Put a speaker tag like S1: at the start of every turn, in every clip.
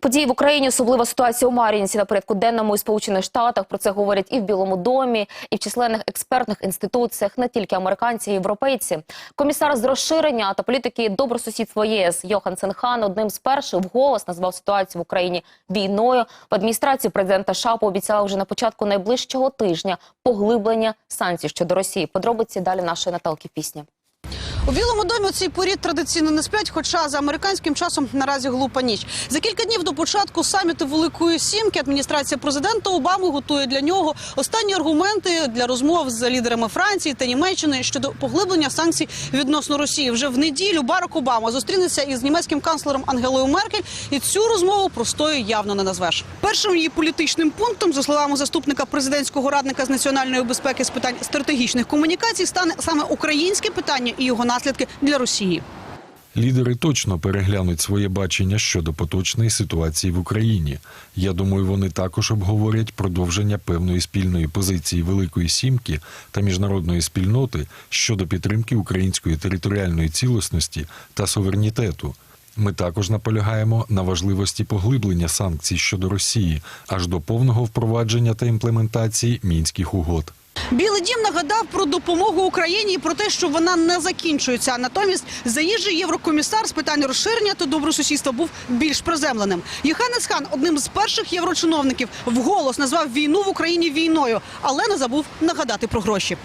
S1: Події в Україні, особлива ситуація у Мар'їнці на порядку денному і Сполучених Штатах. Про це говорять і в Білому домі, і в численних експертних інституціях, не тільки американці, і європейці. Комісар з розширення та політики добросусідства ЄС Йохансен Хан одним з перших вголос назвав ситуацію в Україні війною. В адміністрації президента США пообіцяла вже на початку найближчого тижня поглиблення санкцій щодо Росії. Подробиці далі нашої Наталки Пісня.
S2: У Білому домі у цій порі традиційно не сплять, хоча за американським часом наразі глупа ніч. За кілька днів до початку саміту Великої Сімки адміністрація президента Обами готує для нього останні аргументи для розмов з лідерами Франції та Німеччини щодо поглиблення санкцій відносно Росії. Вже в неділю Барак Обама зустрінеться із німецьким канцлером Ангелою Меркель, і цю розмову простою явно не назвеш. Першим її політичним пунктом, за словами заступника президентського радника з національної безпеки з питань стратегічних комунікацій, стане саме українське питання і його наслідки для Росії.
S3: Лідери точно переглянуть своє бачення щодо поточної ситуації в Україні. Я думаю, вони також обговорять продовження певної спільної позиції Великої Сімки та міжнародної спільноти щодо підтримки української територіальної цілісності та суверенітету. Ми також наполягаємо на важливості поглиблення санкцій щодо Росії аж до повного впровадження та імплементації мінських угод.
S2: Білий дім нагадав про допомогу Україні і про те, що вона не закінчується. Натомість заїжджий єврокомісар з питань розширення та добросусідства був більш приземленим. Йоханнес Хан одним з перших єврочиновників вголос назвав війну в Україні війною, але не забув нагадати про гроші.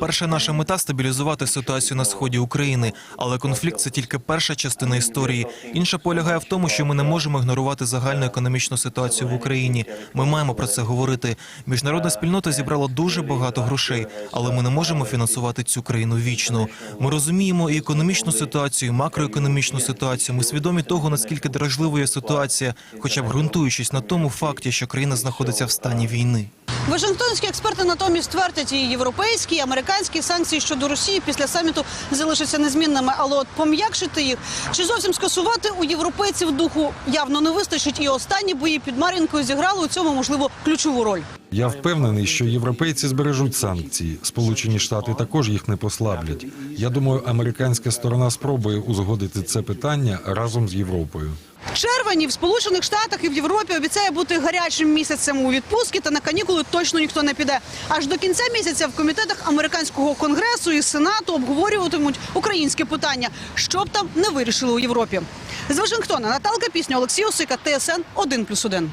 S4: Перша наша мета стабілізувати ситуацію на сході України, але конфлікт це тільки перша частина історії. Інша полягає в тому, що ми не можемо ігнорувати загальну економічну ситуацію в Україні. Ми маємо про це говорити. Міжнародна спільнота зібрала дуже багато грошей, але ми не можемо фінансувати цю країну вічно. Ми розуміємо і економічну ситуацію, і макроекономічну ситуацію. Ми свідомі того, наскільки дражливою є ситуація, хоча б ґрунтуючись на тому факті, що країна знаходиться в стані війни.
S2: Вашингтонські експерти натомість твердять, і європейські, і американські санкції щодо Росії після саміту залишаться незмінними. Але от пом'якшити їх чи зовсім скасувати у європейців духу явно не вистачить. І останні бої під Мар'їнкою зіграли у цьому можливо ключову роль.
S3: Я впевнений, що європейці збережуть санкції. Сполучені Штати також їх не послаблять. Я думаю, американська сторона спробує узгодити це питання разом з Європою.
S2: Червень і в Сполучених Штатах і в Європі обіцяє бути гарячим місяцем у відпустки, та на канікули точно ніхто не піде. Аж до кінця місяця в комітетах американського конгресу і сенату обговорюватимуть українське питання, що б там не вирішили у Європі. З Вашингтона Наталка Пісня, Олексій Осика, ТСН 1+,1.